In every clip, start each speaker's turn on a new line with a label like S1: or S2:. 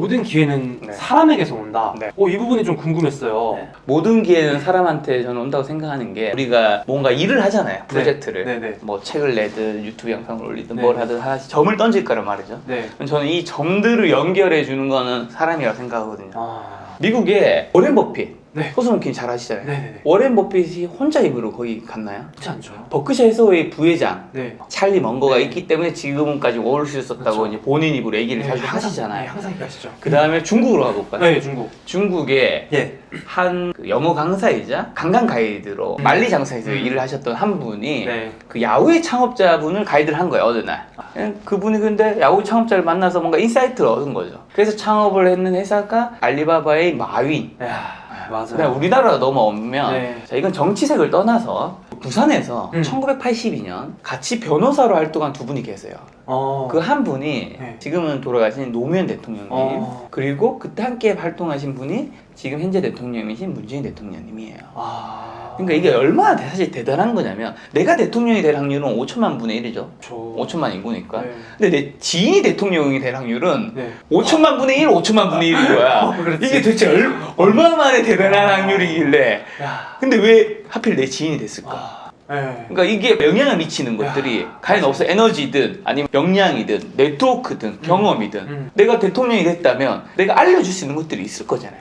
S1: 모든 기회는
S2: 네.
S1: 사람에게서 온다.
S2: 네.
S1: 어, 이 부분이 좀 궁금했어요.
S2: 네. 모든 기회는 사람한테 저는 온다고 생각하는 게 우리가 뭔가 일을 하잖아요. 프로젝트를.
S1: 네, 네.
S2: 뭐 책을 내든 유튜브 영상을 올리든
S1: 네.
S2: 뭘 하든 하나씩 점을 던질 거란 말이죠.
S1: 네.
S2: 저는 이 점들을 연결해 주는 거는 사람이라고 생각하거든요.
S1: 아.
S2: 미국에 워렌 버핏,
S1: 네.
S2: 호수몽킨 잘 아시잖아요.
S1: 네네네.
S2: 워렌 버핏이 혼자 입으로 거기 갔나요?
S1: 그렇지 않죠.
S2: 버크셔 해서웨이 부회장
S1: 네.
S2: 찰리 먼거가
S1: 네.
S2: 있기 때문에 지금까지 올 수 있었다고
S1: 그렇죠.
S2: 이제 본인 입으로 얘기를 자주
S1: 네,
S2: 하시잖아요.
S1: 네, 항상 얘기하시죠.
S2: 그 다음에 중국으로 가볼까요?
S1: 네, 중국.
S2: 중국에
S1: 예.
S2: 한 그 영어 강사이자 관광 가이드로
S1: 음.
S2: 만리 장사에서
S1: 음.
S2: 일을 하셨던 한 분이
S1: 네.
S2: 그 야후의 창업자분을 가이드를 한 거예요 어느 날 예, 그분이 근데 야후 창업자를 만나서 뭔가 인사이트를 얻은 거죠 그래서 창업을 했는 회사가 알리바바의 마윈
S1: 야, 맞아요.
S2: 그냥 우리나라 넘어오면
S1: 네.
S2: 자, 이건 정치색을 떠나서 부산에서
S1: 음.
S2: 1982년 같이 변호사로 활동한 두 분이 계세요
S1: 어.
S2: 그 한 분이
S1: 네.
S2: 지금은 돌아가신 노무현 대통령님
S1: 어.
S2: 그리고 그때 함께 활동하신 분이 지금 현재 대통령이신 문재인 대통령님이에요.
S1: 아.
S2: 그러니까 이게 얼마나 대- 사실 대단한 거냐면 내가 대통령이 될 확률은 5천만 분의 1이죠.
S1: 저.
S2: 5천만 인구니까.
S1: 네.
S2: 근데 내 지인이 대통령이 될 확률은
S1: 네.
S2: 5천만 분의 1, 5천만 분의 1인 거야.
S1: 어, 그렇지.
S2: 이게 도대체 얼, 얼마나 만에 대단한 확률이길래.
S1: 야.
S2: 근데 왜 하필 내 지인이 됐을까?
S1: 아. 네.
S2: 그러니까 이게 영향을 미치는 것들이 과연 없어 에너지든 아니면 역량이든 네트워크든 경험이든
S1: 음.
S2: 내가 대통령이 됐다면 내가 알려줄 수 있는 것들이 있을 거잖아요.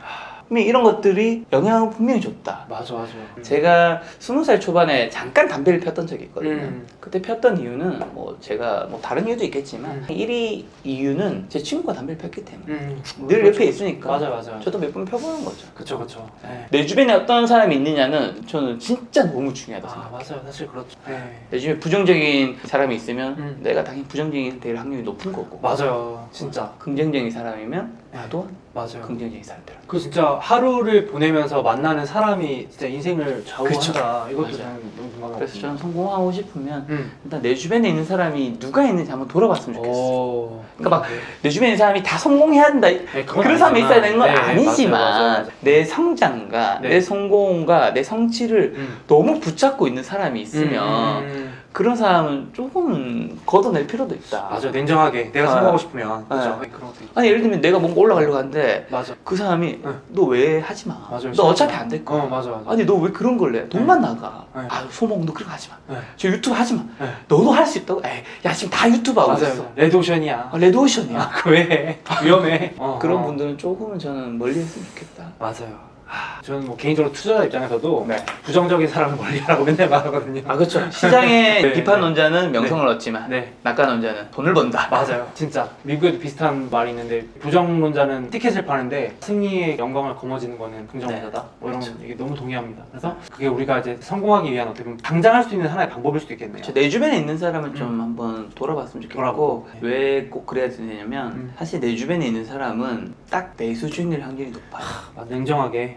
S2: 그러면 이런 것들이 영향을 분명히 줬다.
S1: 맞아, 맞아.
S2: 제가 스무 살 초반에 잠깐 담배를 폈던 적이 있거든요.
S1: 음.
S2: 그때 폈던 이유는 뭐 제가 뭐 다른 이유도 있겠지만
S1: 음.
S2: 1위 이유는 제 친구가 담배를 폈기 때문에
S1: 음.
S2: 늘 옆에 있으니까
S1: 맞아, 맞아.
S2: 저도 몇 번 펴보는 거죠.
S1: 그쵸, 그쵸. 네.
S2: 내 주변에 어떤 사람이 있느냐는 저는 진짜 너무 중요하다고
S1: 아,
S2: 생각해요.
S1: 맞아요. 사실 그렇죠. 네.
S2: 내 주변에 부정적인 사람이 있으면
S1: 음.
S2: 내가 당연히 부정적인 될 확률이 높은 거고
S1: 맞아요. 진짜.
S2: 긍정적인 사람이면 나도
S1: 맞아요.
S2: 긍정적인 사람 되라.
S1: 그 진짜 하루를 보내면서 만나는 사람이 진짜 인생을 좌우한다. 이것도
S2: 맞아요.
S1: 저는 너무 공감하고.
S2: 그래서 저는 성공하고 싶으면
S1: 음.
S2: 일단 내 주변에 있는 사람이 누가 있는지 한번 돌아봤으면 좋겠어.
S1: 오.
S2: 그러니까 막내 주변에 있는 사람이 다 성공해야 한다.
S1: 네, 그건
S2: 그런 사람이
S1: 아니지만.
S2: 있어야 되는 건
S1: 네,
S2: 아니지만
S1: 맞아요.
S2: 내 성장과
S1: 네.
S2: 내 성공과 내 성취를
S1: 음.
S2: 너무 붙잡고 있는 사람이 있으면
S1: 음, 음, 음.
S2: 그런 사람은 조금은 걷어낼 필요도 있다.
S1: 맞아 냉정하게 내가
S2: 아.
S1: 성공하고 싶으면 그렇죠.
S2: 네.
S1: 그런 것도 있
S2: 아니 예를 들면 내가 뭔가 올라가려고 하는데
S1: 맞아.
S2: 그 사람이
S1: 응.
S2: 너왜 하지 마.
S1: 맞아요.
S2: 너 어차피 안 될 거야.
S1: 어 맞아 맞아.
S2: 아니 너 왜 그런 걸 내? 돈만 나가.
S1: 네.
S2: 아 소몽 너 그런 거 하지 마.
S1: 네.
S2: 저 유튜브 하지 마.
S1: 네.
S2: 너도 할 수 있다고? 에이, 야 지금 다 유튜브 하고 있어.
S1: 맞아요. 레드오션이야.
S2: 아, 레드오션이야.
S1: 아, 그 왜? 위험해. 어,
S2: 그런
S1: 어.
S2: 분들은 조금은 저는 멀리 했으면 좋겠다.
S1: 맞아요. 하, 저는 뭐 개인적으로 투자자 입장에서도
S2: 네.
S1: 부정적인 사람을 멀리하라고 맨날 말하거든요.
S2: 아 그렇죠. 시장의
S1: 네,
S2: 비판론자는 명성을 얻지만
S1: 네.
S2: 낙관론자는 돈을 번다.
S1: 맞아요. 진짜 미국에도 비슷한 말이 있는데 부정론자는 티켓을 파는데 승리의 영광을 거머쥐는 거는 긍정론자다. 뭐 이런
S2: 그렇죠.
S1: 이게 너무 동의합니다. 그래서 그게 우리가 이제 성공하기 위한 어떻게 보면 당장 할 수 있는 하나의 방법일 수도 있겠네요.
S2: 그렇죠. 내 주변에 있는 사람은 좀
S1: 음.
S2: 한번 돌아봤으면 좋겠고
S1: 돌아보고.
S2: 왜꼭 그래야 되냐면
S1: 음.
S2: 사실 내 주변에 있는 사람은 딱 내 수준일 확률이 높아요.
S1: 아,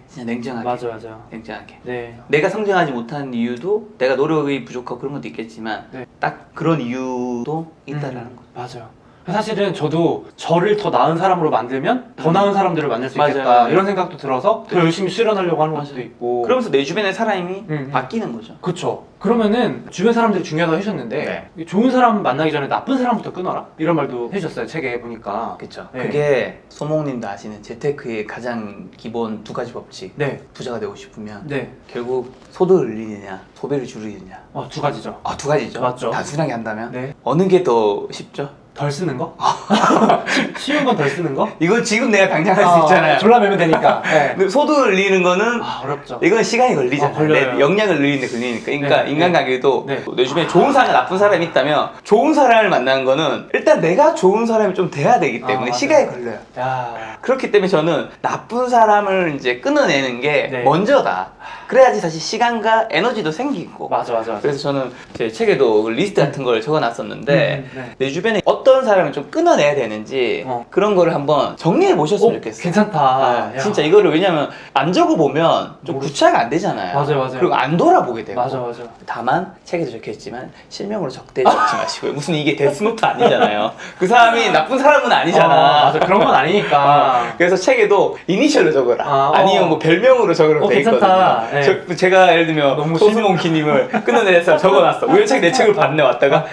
S1: 냉정하게.
S2: 진짜 냉정하게.
S1: 맞아 맞아요.
S2: 냉정하게.
S1: 네.
S2: 내가 성장하지 못한 이유도 내가 노력이 부족하고 그런 것도 있겠지만
S1: 네.
S2: 딱 그런 이유도 있다라는
S1: 음,
S2: 거.
S1: 맞아요. 사실은 저도 저를 더 나은 사람으로 만들면 더
S2: 음.
S1: 나은 사람들을 만들 수
S2: 맞아요,
S1: 있겠다
S2: 맞아요.
S1: 이런 생각도 들어서 더 열심히 수련하려고 하는 것도. 있고
S2: 그러면서 내 주변의 사람이
S1: 음, 음.
S2: 바뀌는 거죠.
S1: 그쵸 그러면은 주변 사람들이 중요하다고 해주셨는데
S2: 네.
S1: 좋은 사람 만나기 전에 나쁜 사람부터 끊어라 이런 말도 해주셨어요 책에 보니까
S2: 그렇죠.
S1: 네.
S2: 그게 소몽님도 아시는 재테크의 가장 기본 두 가지 법칙.
S1: 네,
S2: 부자가 되고 싶으면
S1: 네,
S2: 결국 소득을 늘리느냐, 소비를 줄이느냐.
S1: 어, 두 가지죠
S2: 아, 두 가지죠.
S1: 맞죠.
S2: 단순하게 한다면
S1: 네,
S2: 어느 게 더 쉽죠?
S1: 덜 쓰는 거? 쉬- 쉬운 건 덜 쓰는 거?
S2: 이건 지금 내가 당장 할 수
S1: 어,
S2: 있잖아요.
S1: 졸라 매면 되니까 네.
S2: 근데 소득을 늘리는 거는
S1: 아 어렵죠
S2: 이건 시간이 걸리잖아요.
S1: 어, 걸려요.
S2: 내 역량을 늘리는데 걸리니까. 그러니까
S1: 네,
S2: 인간관계도
S1: 네.
S2: 내 주변에 좋은 사람, 나쁜 사람이 있다면 좋은 사람을 만나는 거는 일단 내가 좋은 사람이 좀 돼야 되기
S1: 아,
S2: 때문에
S1: 맞아요.
S2: 시간이 걸려요.
S1: 야
S2: 그렇기 때문에 저는 나쁜 사람을 이제 끊어내는 게
S1: 네.
S2: 먼저다. 그래야지 다시 시간과 에너지도 생기고.
S1: 맞아 맞아
S2: 그래서 저는 제 책에도 그 리스트 같은 걸 적어놨었는데
S1: 음, 네.
S2: 내 주변에 어떤 사람을 좀 끊어내야 되는지
S1: 어.
S2: 그런 거를 한번 정리해 보셨으면
S1: 어,
S2: 좋겠어요.
S1: 괜찮다
S2: 아,
S1: 야.
S2: 진짜 이거를 왜냐면 안 적어 보면 좀
S1: 모르-
S2: 구차가 안 되잖아요.
S1: 맞아요, 맞아요.
S2: 그리고 안 돌아보게 되고.
S1: 맞아 맞아
S2: 다만 책에도 적혀있지만 실명으로 적대 적지 마시고요. 무슨 이게 데스노트 아니잖아요. 그 사람이 나쁜 사람은 아니잖아.
S1: 어, 맞아 그런 건 아니니까
S2: 그래서 책에도 이니셜로 적어라.
S1: 아,
S2: 아, 니면
S1: 어.
S2: 뭐 별명으로 적으라고
S1: 어,
S2: 돼
S1: 괜찮다.
S2: 있거든요.
S1: 네.
S2: 저, 제가 예를 들면
S1: 너무
S2: 소수몽키님을 끊어내서 적어놨어. 우연찮게 내 책을 봤네 왔다가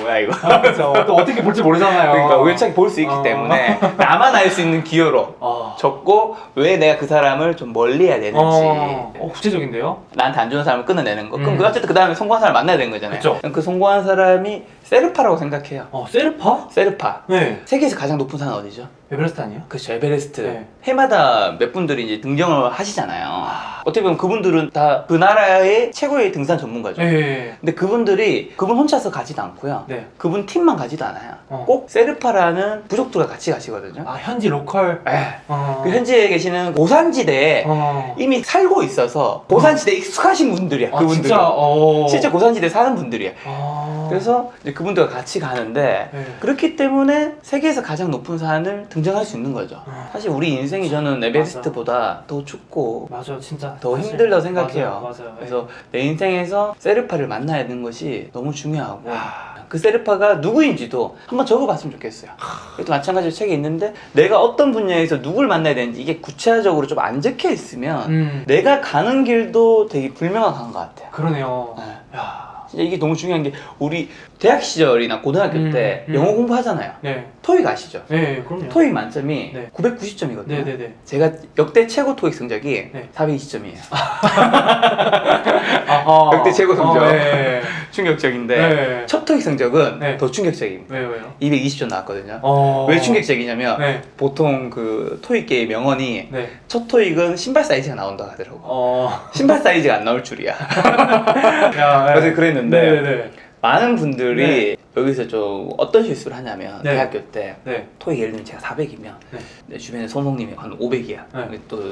S2: 뭐야 이거.
S1: 그렇죠. 또 어떻게 볼지 모르잖아요.
S2: 그러니까 우연찮게 볼 수 있기
S1: 어.
S2: 때문에 나만 알 수 있는 기여로
S1: 어.
S2: 적고 왜 내가 그 사람을 좀 멀리해야 되는지
S1: 어, 어, 구체적인데요?
S2: 나한테 안 좋은 사람을 끊어내는 거 그럼
S1: 음.
S2: 그 어쨌든 그 다음에 성공한 사람 만나야 되는 거잖아요
S1: 그쵸.
S2: 그 성공한 사람이 세르파라고 생각해요
S1: 어, 셀파?
S2: 세르파
S1: 네.
S2: 세계에서 가장 높은 산은 어디죠?
S1: 에베레스트 아니에요?
S2: 그렇죠 에베레스트
S1: 네.
S2: 해마다 몇 분들이 이제 등정을 하시잖아요 어떻게 보면 그분들은 다 그 나라의 최고의 등산 전문가죠
S1: 네.
S2: 근데 그분들이 그분 혼자서 가지도 않고요
S1: 네.
S2: 그분 팀만 가지도 않아요
S1: 어.
S2: 꼭 세르파라는 부족들과 같이 가시거든요
S1: 아, 현지 로컬.
S2: 예.
S1: 어.
S2: 그 현지에 계시는 고산지대에
S1: 어.
S2: 이미 살고 있어서 고산지대에 익숙하신 분들이야
S1: 아,
S2: 그분들은
S1: 진짜, 어.
S2: 실제 고산지대에 사는 분들이야
S1: 아.
S2: 그래서 이제 그분들과 같이 가는데
S1: 네.
S2: 그렇기 때문에 세계에서 가장 높은 산을 등장할 수 있는 거죠
S1: 어.
S2: 사실 우리 인생이 저는 에베레스트보다 더 춥고
S1: 맞아, 진짜.
S2: 더
S1: 사실.
S2: 힘들다고 생각해요
S1: 맞아요, 맞아요.
S2: 그래서 내 인생에서 세르파를 만나야 되는 것이 너무 중요하고
S1: 아.
S2: 그 세르파가 누구인지도 한번 적어봤으면 좋겠어요. 그것도 마찬가지로 책에 있는데 내가 어떤 분야에서 누굴 만나야 되는지 이게 구체적으로 좀 안 적혀 있으면
S1: 음.
S2: 내가 가는 길도 되게 불명확한 것 같아요.
S1: 그러네요.
S2: 네.
S1: 야.
S2: 진짜 이게 너무 중요한 게 우리 대학 시절이나 고등학교
S1: 음,
S2: 때
S1: 음.
S2: 영어 공부하잖아요.
S1: 네.
S2: 토익 아시죠?
S1: 네, 그럼요.
S2: 토익 만점이
S1: 네.
S2: 990점이거든요.
S1: 네, 네, 네.
S2: 제가 역대 최고 토익 성적이
S1: 네.
S2: 420점이에요.
S1: 아하.
S2: 역대 최고 성적.
S1: 어, 네.
S2: 충격적인데
S1: 네.
S2: 첫 토익 성적은
S1: 네.
S2: 더 충격적입니다.
S1: 왜요, 왜요?
S2: 220점 나왔거든요.
S1: 어.
S2: 왜 충격적이냐면
S1: 네.
S2: 보통 그 토익계의 명언이
S1: 네.
S2: 첫 토익은 신발 사이즈가 나온다 하더라고.
S1: 어.
S2: 신발 사이즈가 안 나올 줄이야.
S1: 야, 네.
S2: 어제 그랬는데
S1: 네, 네.
S2: 많은 분들이 여기서 좀 어떤 실수를 하냐면
S1: 네.
S2: 대학교 때
S1: 네.
S2: 토익 예를 들면 제가 400이면
S1: 네.
S2: 내 주변에 소목님이 한 500이야.
S1: 네.
S2: 또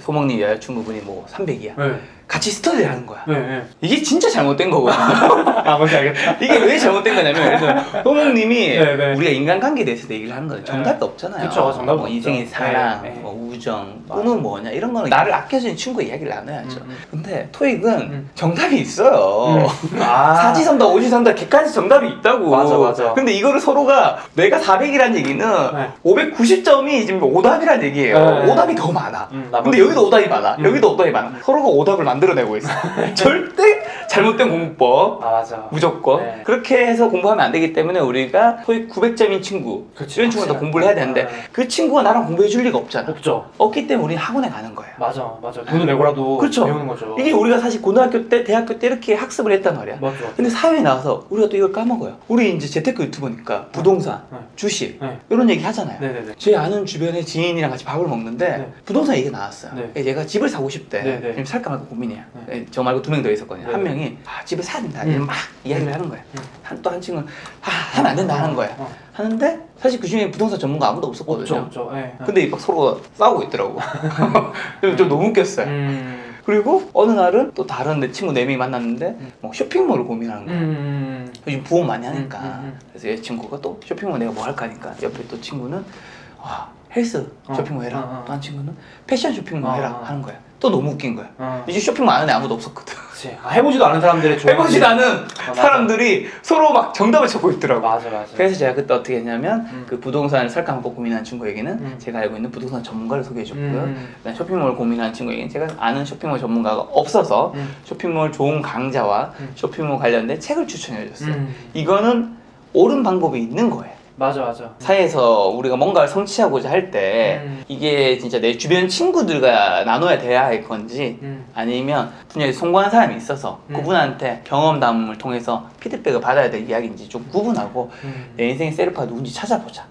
S2: 소목님 여자친구분이 뭐 300이야.
S1: 네.
S2: 같이 스터디를 하는 거야.
S1: 네. 네.
S2: 이게 진짜 잘못된 거거든요.
S1: 아, 뭔지 알겠다.
S2: 이게 왜 잘못된 거냐면 예를 들어 소목님이
S1: 네, 네.
S2: 우리가 인간관계에 대해서 얘기를 하는 거예요. 정답이 없잖아요.
S1: 그쵸, 정답은
S2: 뭐
S1: 없죠.
S2: 인생의 사랑,
S1: 네, 네.
S2: 뭐 우정. 꿈은 뭐냐 이런 거는 나를 아껴주는 친구의 이야기를 나눠야죠.
S1: 음, 음.
S2: 근데 토익은
S1: 음.
S2: 정답이 있어요.
S1: 아.
S2: 사지선다, 오지선다, 객관식 정답이 있다고.
S1: 맞아, 맞아.
S2: 근데 이거를 서로가 내가 400이란 얘기는
S1: 네.
S2: 590점이 지금 오답이란 얘기예요.
S1: 네.
S2: 오답이 더 많아.
S1: 음, 나
S2: 근데. 여기도 오답이 많아.
S1: 음.
S2: 여기도 오답이 많아. 서로가 오답을 만들 어내고 있어. 절대 잘못된 공부법.
S1: 아, 맞아.
S2: 무조건
S1: 네.
S2: 그렇게 해서 공부하면 안 되기 때문에 우리가 토익 900점인 친구
S1: 그치,
S2: 이런 친구가 더. 공부를 해야 되는데
S1: 네.
S2: 그 친구가 나랑 공부해 줄 리가 없잖아
S1: 없죠.
S2: 없기 때문에 우리는 학원에 가는 거예요
S1: 맞아, 맞아. 돈을 내고라도
S2: 그렇죠.
S1: 배우는 거죠.
S2: 이게 우리가 사실 고등학교 때 대학교 때 이렇게 학습을 했단 말이야
S1: 맞죠.
S2: 근데 사회에 나와서 우리가 또 이걸 까먹어요 우리 이제 재테크 유튜버니까 부동산
S1: 네.
S2: 주식
S1: 네.
S2: 이런 얘기 하잖아요
S1: 네네네.
S2: 제 아는 주변에 지인이랑 같이 밥을 먹는데
S1: 네.
S2: 부동산 얘기가 나왔어요.
S1: 네.
S2: 얘가 집을 사고 싶대.
S1: 네, 네.
S2: 지금 살까 말까 고민 이야.
S1: 네.
S2: 저 말고 두 명 더 있었거든요.
S1: 네,
S2: 한
S1: 네.
S2: 명이 아, 집을 사야 된다.
S1: 음.
S2: 이런 막 이야기를
S1: 네.
S2: 하는 거야.
S1: 음.
S2: 한또 한 친구는 아, 하면 안 된다 하는 거야.
S1: 어.
S2: 하는데 사실 그 중에 부동산 전문가 아무도 없었거든요.
S1: 없죠, 없죠. 네.
S2: 근데 막 서로 싸우고 있더라고. 좀, 좀 너무 웃겼어요.
S1: 음.
S2: 그리고 어느 날은 또 다른 내 친구 네 명이 만났는데 뭐 쇼핑몰을 고민하는 거야.
S1: 음.
S2: 요즘 부업 많이 하니까.
S1: 음, 음, 음.
S2: 그래서 얘 친구가 또 쇼핑몰 내가 뭐 할까 하니까 옆에 또 친구는 와 헬스
S1: 어,
S2: 쇼핑몰 해라.
S1: 어, 어.
S2: 또한 친구는 패션 쇼핑몰
S1: 어,
S2: 해라
S1: 어.
S2: 하는 거야. 또 너무 웃긴 거야.
S1: 어.
S2: 이제 쇼핑몰 아는 애 아무도 없었거든.
S1: 그치. 아, 해보지도 않은 사람들의 조언.
S2: 해보지도 않은
S1: 맞아.
S2: 사람들이 서로 막 정답을 찾고 있더라고.
S1: 맞아, 맞아.
S2: 그래서 제가 그때 어떻게 했냐면
S1: 음.
S2: 그 부동산을 살까 말까 고민하는 친구에게는
S1: 음.
S2: 제가 알고 있는 부동산 전문가를 소개해 줬고요.
S1: 음.
S2: 그다음에 쇼핑몰 고민하는 친구에게는 제가 아는 쇼핑몰 전문가가 없어서
S1: 음.
S2: 쇼핑몰 좋은 강좌와
S1: 음.
S2: 쇼핑몰 관련된 책을 추천해 줬어요.
S1: 음.
S2: 이거는 옳은 방법이 있는 거예요.
S1: 맞아, 맞아.
S2: 사회에서 우리가 뭔가를 성취하고자 할 때
S1: 음.
S2: 이게 진짜 내 주변 친구들과 나눠야 돼야 할 건지
S1: 음.
S2: 아니면 분야에 성공한 사람이 있어서
S1: 음.
S2: 그분한테 경험담을 통해서 피드백을 받아야 될 이야기인지 좀 구분하고
S1: 음.
S2: 내 인생의 셀프가 누군지 찾아보자.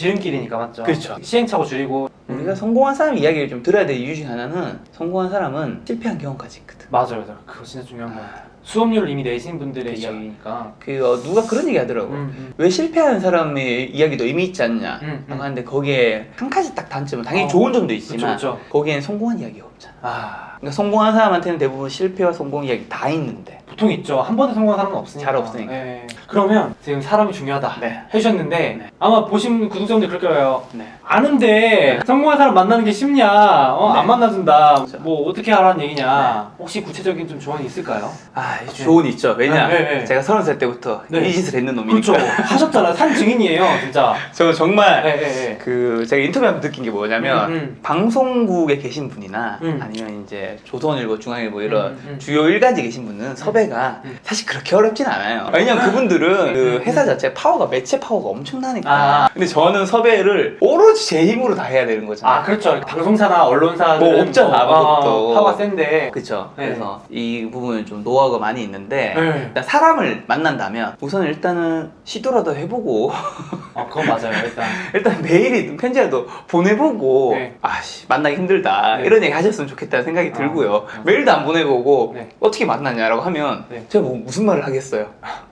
S1: 지름길이니까 맞죠.
S2: 그렇죠.
S1: 시행착오 줄이고.
S2: 우리가 성공한 사람 이야기를 좀 들어야 될 이유 중에 하나는 성공한 사람은 실패한 경험까지 있거든.
S1: 맞아, 맞아. 그거 진짜 중요한 거 같아. 수업료를 이미 내신 분들의
S2: 그쵸.
S1: 이야기니까.
S2: 그 어, 누가 그런 얘기 하더라고.
S1: 음, 음.
S2: 왜 실패하는 사람의 이야기도 의미 있지 않냐
S1: 음, 음.
S2: 하는데 거기에 한 가지 딱 단점은 당연히
S1: 어.
S2: 좋은 점도 있지만
S1: 그쵸, 그쵸.
S2: 거기엔 성공한 이야기가 없잖아.
S1: 아,
S2: 그러니까 성공한 사람한테는 대부분 실패와 성공 이야기 다 있는데
S1: 보통 있죠. 한 번에 성공한 사람은 없으니까.
S2: 잘 없으니까.
S1: 네. 그러면 지금 사람이 중요하다
S2: 네.
S1: 해주셨는데
S2: 네.
S1: 아마 보신 구독자분들 그럴 거예요.
S2: 네.
S1: 아는데 성공 성공한 사람 만나는 게 쉽냐? 어,
S2: 네.
S1: 안 만나준다.
S2: 그렇죠.
S1: 뭐 어떻게 하라는 얘기냐? 혹시 구체적인 좀 조언이 있을까요?
S2: 아, 조언 있죠. 왜냐?
S1: 아, 네, 네.
S2: 제가 서른 살 때부터
S1: 네.
S2: 이 짓을 했는 놈이니까.
S1: 그렇죠. 하셨잖아요. 산 증인이에요, 진짜.
S2: 저는 정말
S1: 네, 네, 네.
S2: 그 제가 인터뷰하면서 느낀 게 뭐냐면
S1: 음, 음.
S2: 방송국에 계신 분이나
S1: 음.
S2: 아니면 이제 조선일보, 중앙일보 이런
S1: 음, 음.
S2: 주요 일간지 계신 분은 섭외가
S1: 음.
S2: 사실 그렇게 어렵진 않아요. 왜냐면 그분들은 그 회사 자체 파워가 매체 파워가 엄청나니까.
S1: 아.
S2: 근데 저는 섭외를 오로지 제 힘으로 다 해야 되는 거잖아요.
S1: 아, 그렇죠. 방송사나 언론사들
S2: 뭐 없잖아, 아무것도.
S1: 파워가 센데.
S2: 그렇죠.
S1: 네.
S2: 그래서 이 부분은 좀 노하우가 많이 있는데
S1: 네.
S2: 일단 사람을 만난다면 우선 일단은 시도라도 해보고
S1: 어, 그건 맞아요. 일단.
S2: 일단 메일이든 편지라도 보내보고
S1: 네.
S2: 아씨 만나기 힘들다
S1: 네.
S2: 이런 얘기 하셨 으면 좋겠다는 생각이
S1: 아,
S2: 들고요
S1: 아.
S2: 메일도 안 보내보고
S1: 네.
S2: 어떻게 만났냐라고 하면
S1: 네.
S2: 제가 뭐 무슨 말을 하겠어요.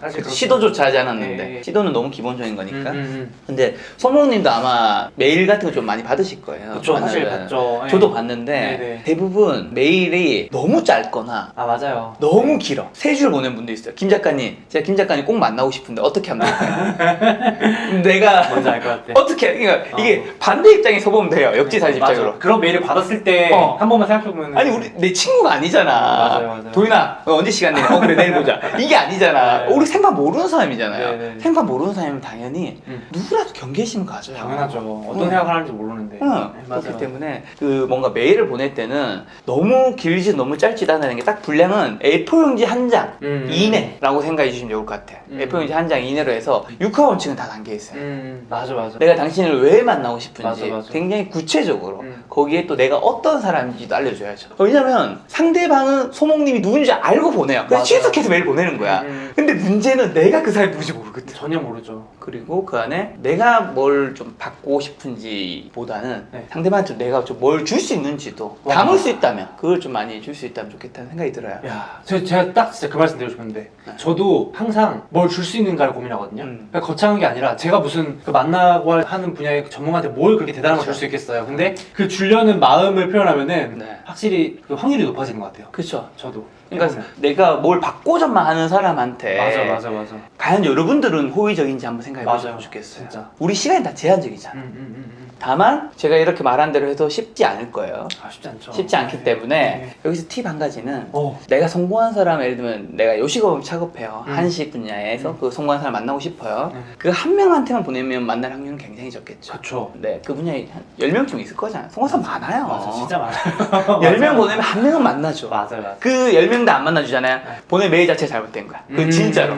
S1: 사실 그렇죠.
S2: 시도조차 하지 않았는데
S1: 네.
S2: 시도는 너무 기본적인 거니까
S1: 음, 음,
S2: 근데 소모님도 아마 메일 같은 거 좀 많이 받으실 거예요
S1: 음. 그렇죠. 사실
S2: 만나면.
S1: 봤죠. 네.
S2: 저도 봤는데
S1: 네, 네.
S2: 대부분 메일이 너무 짧거나
S1: 아, 맞아요.
S2: 너무 길어. 세 줄 보낸 분도 있어요. 김 작가님, 제가 김 작가님 꼭 만나고 싶은데 어떻게 하면 될까요? 내가
S1: 뭔지 알 것 같아.
S2: 어떻게 그러니까
S1: 어.
S2: 이게 반대 입장에 서보면 돼요. 역지사
S1: 맞아.
S2: 입장으로.
S1: 그런 메일을 받았을 때
S2: 어.
S1: 한 번만 생각해 보면
S2: 아니 우리 내 친구가 아니잖아.
S1: 맞아요, 맞아요.
S2: 도인아 어, 언제 시간 내? 어 그래 내일 보자. 이게 아니잖아.
S1: 네.
S2: 우리 생판 모르는 사람이잖아요.
S1: 네, 네, 네.
S2: 생판 모르는 사람이면 당연히
S1: 음.
S2: 누구라도 경계심을 가져요.
S1: 당연하죠. 어떤
S2: 응.
S1: 생각을 하는지 모르는데.
S2: 응,
S1: 네,
S2: 그렇기. 때문에 그 뭔가 메일을 보낼 때는 너무 길지 너무 짧지 않다는 게 딱 분량은 A4 용지 한장
S1: 음.
S2: 이내라고 생각해 주시면 좋을 것 같아요.
S1: 음.
S2: A4 용지 한 장 이내로 해서 육하원칙은 다 담겨 있어요.
S1: 음, 맞아, 맞아.
S2: 내가 당신을 왜 만나고 싶은지
S1: 맞아, 맞아.
S2: 굉장히 구체적으로
S1: 음.
S2: 거기에 또 내가 어떤 사람인지도 알려줘야죠. 왜냐면 상대방은 소목님이 누군지 알고 보내요. 그래서
S1: 맞아.
S2: 취석해서 메일 보내는 거야.
S1: 음,
S2: 근데 문제는 내가 그 사람이 누군지 모르거든.
S1: 전혀 모르죠.
S2: 그리고 그 안에 내가 뭘 좀 받고 싶은지 보다는
S1: 네.
S2: 상대방한테 내가 좀 뭘 줄 수 있는지도
S1: 와.
S2: 담을 수 있다면 그걸 좀 많이 줄 수 있다면 좋겠다는 생각이 들어요.
S1: 야, 저, 제가 딱 진짜 그 말씀 드리고 싶은데, 저도 항상 뭘 줄 수 있는가를 고민하거든요.
S2: 음.
S1: 그러니까 거창한 게 아니라, 제가 무슨 그 만나고 하는 분야의 전문가한테 뭘 그렇게 대단한 걸줄
S2: 그렇죠.
S1: 수 있겠어요. 근데 그 주려는 마음을 표현하면은
S2: 네.
S1: 확실히 그 확률이 높아지는 것 같아요.
S2: 그렇죠.
S1: 저도.
S2: 그러니까 내가 뭘 받고자만 하는 사람한테
S1: 맞아, 맞아, 맞아.
S2: 과연 여러분들은 호의적인지 한번 생각 해 보시면
S1: 맞아요.
S2: 좋겠어요.
S1: 진짜.
S2: 우리 시간이 다 제한적이잖아.
S1: 음, 음, 음, 음.
S2: 다만 제가 이렇게 말한 대로 해도 쉽지 않을 거예요.
S1: 아, 쉽지 않죠.
S2: 쉽지 않기
S1: 네.
S2: 때문에
S1: 네.
S2: 여기서 팁 한 가지는
S1: 어,
S2: 내가 성공한 사람 예를 들면 내가 요식업 작업해요.
S1: 음.
S2: 한식 분야에서
S1: 음.
S2: 그 성공한 사람 만나고 싶어요.
S1: 네.
S2: 그한 명한테만 보내면 만날 확률은 굉장히 적겠죠.
S1: 그쵸.
S2: 네, 그 분야에 한 10명쯤 있을 거잖아요. 성공한 사람 많아요.
S1: 맞아, 진짜 많아요.
S2: 10명
S1: 맞아요.
S2: 보내면 한 명은 만나죠.
S1: 맞아요, 맞아요.
S2: 그 10명 다 안 만나주잖아요.
S1: 네.
S2: 보내 메일 자체가 잘못된 거야. 그
S1: 음,
S2: 진짜로.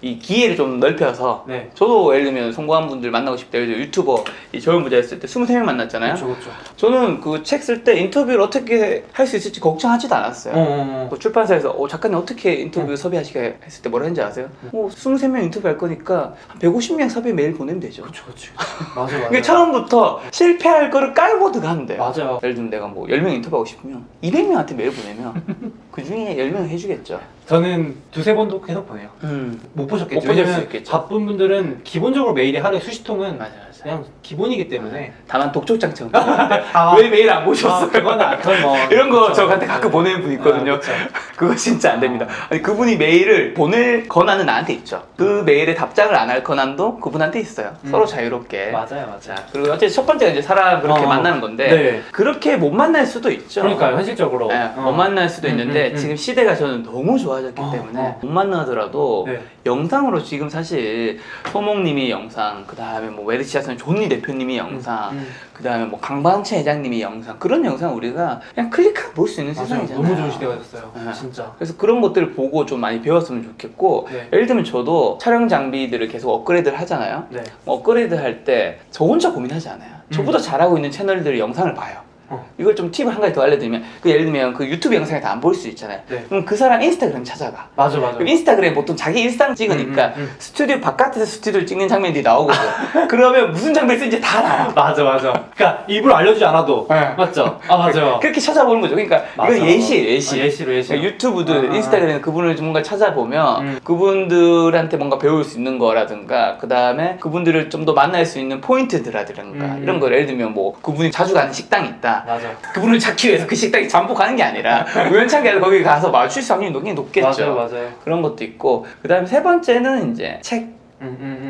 S2: 이 기회를 좀 넓혀서
S1: 네.
S2: 저도 예를 들면 성공한 분들 만나고 싶다. 예를 들어 유튜버 이 저울 부자 했을 때 23명 만났잖아요.
S1: 그쵸, 그쵸.
S2: 저는 그 책 쓸 때 인터뷰를 어떻게 할 수 있을지 걱정하지도 않았어요.
S1: 어, 어, 어.
S2: 그 출판사에서 어, 작가님 어떻게 인터뷰 섭외하시게 했을 때 뭐라 했는지 아세요? 어, 23명 인터뷰 할 거니까 한 150명 섭외 메일 보내면 되죠.
S1: 그쵸, 그쵸. 맞아, 맞아.
S2: 처음부터 실패할 거를 깔고 들어가면 돼요.
S1: 맞아요.
S2: 예를 들면 내가 뭐 10명 인터뷰하고 싶으면 200명한테 메일 보내면 그 중에 10명 해주겠죠.
S1: 저는 두세 번도 계속 보내요.
S2: 음.
S1: 못 보셨겠죠?
S2: 못 보실 수
S1: 왜냐면
S2: 있겠죠.
S1: 바쁜 분들은 기본적으로 메일에 하루에 수십 통은
S2: 맞아, 맞아.
S1: 그냥 기본이기 때문에.
S2: 다만 독촉장처럼
S1: 아,
S2: 왜 메일 안 보셨어요?
S1: 아, 그건 아, 그건 뭐
S2: 이런 거
S1: 그쵸.
S2: 저한테 가끔 보내는 분 있거든요.
S1: 아, 그쵸.
S2: 그거 진짜 안 됩니다. 아니 그분이 메일을 보낼 권한은 나한테 있죠. 그 메일에 답장을 안 할 권한도 그분한테 있어요.
S1: 음.
S2: 서로 자유롭게.
S1: 맞아요, 맞아요.
S2: 자, 그리고 어쨌든 첫 번째가 이제 사람 그렇게
S1: 어.
S2: 만나는 건데
S1: 네.
S2: 그렇게 못 만날 수도 있죠.
S1: 그러니까요, 현실적으로.
S2: 네,
S1: 어.
S2: 못 만날 수도
S1: 음,
S2: 있는데
S1: 음, 음.
S2: 지금 시대가 저는 너무 좋아졌기
S1: 어,
S2: 때문에
S1: 어.
S2: 못 만나더라도
S1: 네.
S2: 영상으로 지금 사실 소목님이 영상, 그 다음에 뭐 웨르치아선 존니 대표님이 영상,
S1: 음.
S2: 그 다음에 뭐 강반채 회장님이 영상 그런 영상 우리가 그냥 클릭하고 볼수 있는
S1: 맞아요.
S2: 세상이잖아요.
S1: 너무 좋은 시대가 됐어요.
S2: 네.
S1: 진짜.
S2: 그래서 그런 것들을 보고 좀 많이 배웠으면 좋겠고
S1: 네.
S2: 예를 들면 저도 촬영 장비들을 계속 업그레이드를 하잖아요.
S1: 네.
S2: 뭐 업그레이드 할 때 저 혼자 고민하지 않아요. 저보다 잘하고 있는 채널들의 영상을 봐요.
S1: 어.
S2: 이걸 좀 팁을 한 가지 더 알려드리면 그 예를 들면 그 유튜브 영상에 다안볼수 있잖아요.
S1: 네.
S2: 그럼 그 사람 인스타그램 찾아봐.
S1: 맞아, 맞아.
S2: 그럼 인스타그램 보통 자기 일상 찍으니까
S1: 음, 음, 음.
S2: 스튜디오 바깥에서 스튜디오를 찍는 장면들이 나오거든. 그러면 무슨 장비를 쓰는지 다 나와.
S1: 맞아, 맞아. 그러니까 일부러 알려주지 않아도.
S2: 네.
S1: 맞죠? 아, 맞아요.
S2: 그렇게 찾아보는 거죠. 그러니까
S1: 맞아.
S2: 이건 예시예요, 예시.
S1: 아, 예시로, 예시로.
S2: 그러니까 유튜브든
S1: 아, 아,
S2: 인스타그램 그분을 좀 뭔가 찾아보면
S1: 음.
S2: 그분들한테 뭔가 배울 수 있는 거라든가 그 다음에 그분들을 좀 더 만날 수 있는 포인트들이라든가
S1: 음.
S2: 이런 걸 예를 들면 뭐 그분이 자주 가는 식당이 있다
S1: 맞아.
S2: 그분을 찾기 위해서 그 식당에 잠복 가는 게 아니라 우연찮게 거기 가서 마주칠 수 확률이 높긴 높겠죠
S1: 맞아요, 맞아요.
S2: 그런 것도 있고 그 다음에 세 번째는 이제 책.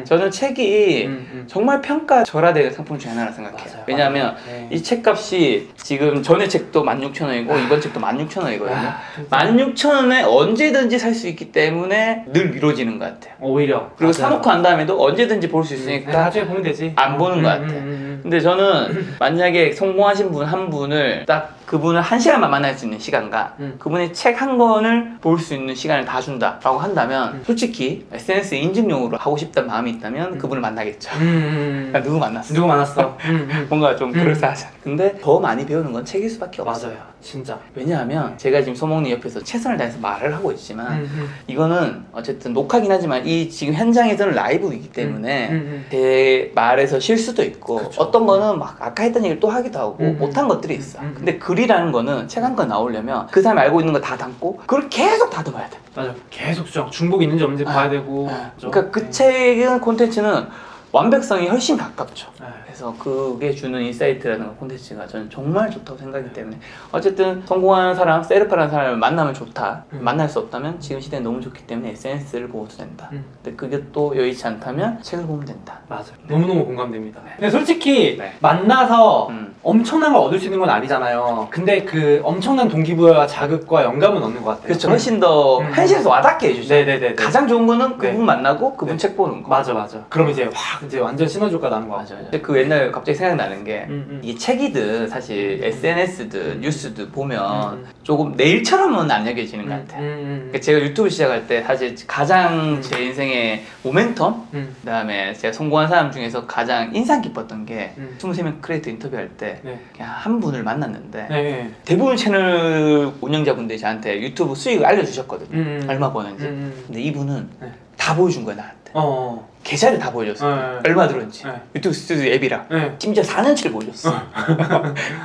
S2: 저는 책이
S1: 음, 음.
S2: 정말 평가 절하되는 상품 중에 하나라 생각해요.
S1: 맞아요.
S2: 왜냐하면
S1: 네.
S2: 이 책값이 지금 전에 책도 16,000원이고 이번 책도 16,000원이거든요.
S1: 아, 진짜.
S2: 16,000원에 언제든지 살 수 있기 때문에 늘 미뤄지는 것 같아요.
S1: 오히려
S2: 그리고
S1: 맞아요.
S2: 사놓고 한 다음에도 언제든지 볼수
S1: 네,
S2: 있으니까
S1: 나중에 보면 되지.
S2: 안 보는 것
S1: 음,
S2: 같아.
S1: 음, 음,
S2: 근데 저는 만약에 성공하신 분 한 분을 딱 그분을 한 시간만 만날 수 있는 시간과
S1: 음.
S2: 그분의 책 한 권을 볼 수 있는 시간을 다 준다라고 한다면
S1: 음.
S2: 솔직히 SNS 인증용으로 하고 싶다는 마음이 있다면
S1: 음.
S2: 그분을 만나겠죠.
S1: 음, 음, 음.
S2: 그러니까 누구 만났어?
S1: 누구 만났어? 음, 음.
S2: 뭔가 좀
S1: 음.
S2: 그럴싸하잖아. 근데 더 많이 배우는 건 책일 수밖에 없어요.
S1: 맞아요. 진짜.
S2: 왜냐하면 제가 지금 소목님 옆에서 최선을 다해서 말을 하고 있지만
S1: 음, 음.
S2: 이거는 어쨌든 녹화긴 하지만 이 지금 현장에서는 라이브이기 때문에
S1: 음, 음.
S2: 제 말에서 실수도 있고
S1: 그쵸.
S2: 어떤 거는 막 아까 했던 얘기를 또 하기도 하고
S1: 음,
S2: 못한
S1: 음.
S2: 것들이 있어.
S1: 음, 음.
S2: 근데 글이라는 거는 책 한 권 나오려면 그 사람이 알고 있는 거 다 담고 그걸 계속 다듬어야 돼.
S1: 맞아. 계속 수정. 중복 있는지 없는지
S2: 아,
S1: 봐야 되고. 그죠?
S2: 그러니까 그
S1: 네.
S2: 책은 콘텐츠는 완벽성이 훨씬 가깝죠.
S1: 네.
S2: 그래서 그게 주는 인사이트라는 콘텐츠가 저는 정말 좋다고 생각하기 때문에 어쨌든 성공하는 사람, 세르파라는 사람을 만나면 좋다.
S1: 음.
S2: 만날 수 없다면 지금 시대는 너무 좋기 때문에 SNS를 보고도 된다.
S1: 음.
S2: 근데 그게 또 여의치 않다면 책을 보면 된다.
S1: 맞아요. 너무너무 공감됩니다. 근데 솔직히
S2: 네.
S1: 만나서
S2: 음.
S1: 엄청난 걸 얻을 수 있는 건 아니잖아요. 근데 그 엄청난 동기부여와 자극과 영감은 얻는 것 같아요.
S2: 그렇죠. 훨씬 더
S1: 음.
S2: 현실에서 와닿게 해주죠.
S1: 네네네.
S2: 가장 좋은 거는 그분
S1: 네.
S2: 만나고 그분
S1: 네.
S2: 책 보는 거.
S1: 맞아 맞아. 그럼 이제 확 이제 완전 시너지가 나는 거
S2: 맞아. 맞아. 그 옛날 갑자기 생각나는 게
S1: 음, 음.
S2: 이게 책이든 사실 SNS든 뉴스든 보면
S1: 음.
S2: 조금 내일처럼은 안 여겨지는 것
S1: 음,
S2: 같아요.
S1: 음, 음.
S2: 그러니까 제가 유튜브 시작할 때 사실 가장
S1: 음.
S2: 제 인생의 모멘텀
S1: 음.
S2: 그다음에 제가 성공한 사람 중에서 가장 인상 깊었던 게
S1: 음.
S2: 23명 크리에이터 인터뷰할 때
S1: 네.
S2: 그냥 한 분을 만났는데
S1: 네.
S2: 대부분 채널 운영자분들이 저한테 유튜브 수익을 알려주셨거든요.
S1: 음, 음.
S2: 얼마 버는지.
S1: 음, 음.
S2: 근데 이분은
S1: 네.
S2: 다 보여준 거야 나한테.
S1: 어.
S2: 계좌를 다 보여줬어.
S1: 네.
S2: 얼마 들었는지.
S1: 네.
S2: 유튜브 스튜디오 앱이랑.
S1: 네.
S2: 심지어 4년치를 보여줬어.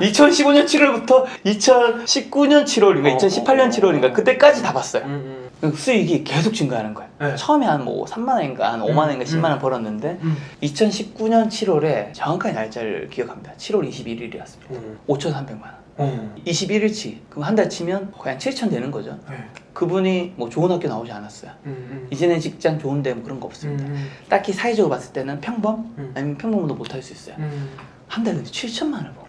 S2: 2015년 7월부터 2019년 7월인가
S1: 어,
S2: 2018년
S1: 어,
S2: 7월인가
S1: 어.
S2: 그때까지 다 봤어요.
S1: 음,
S2: 그 수익이 계속 증가하는 거야.
S1: 네.
S2: 처음에 한 뭐 3만 원인가 한 5만 원인가
S1: 음,
S2: 10만 원 벌었는데
S1: 음.
S2: 2019년 7월에 정확하게 날짜를 기억합니다. 7월 21일이었습니다.
S1: 음.
S2: 5,300만 원.
S1: 어.
S2: 21일치. 그럼 한 달 치면 거의 한 7천 되는 거죠.
S1: 네.
S2: 그분이 뭐 좋은 학교 나오지 않았어요.
S1: 음, 음.
S2: 이제는 직장 좋은데 뭐 그런 거 없습니다.
S1: 음,
S2: 딱히 사회적으로 봤을 때는 평범
S1: 음.
S2: 아니면 평범도 못할 수 있어요.
S1: 음.
S2: 한 달에 7천만 원을 벌어.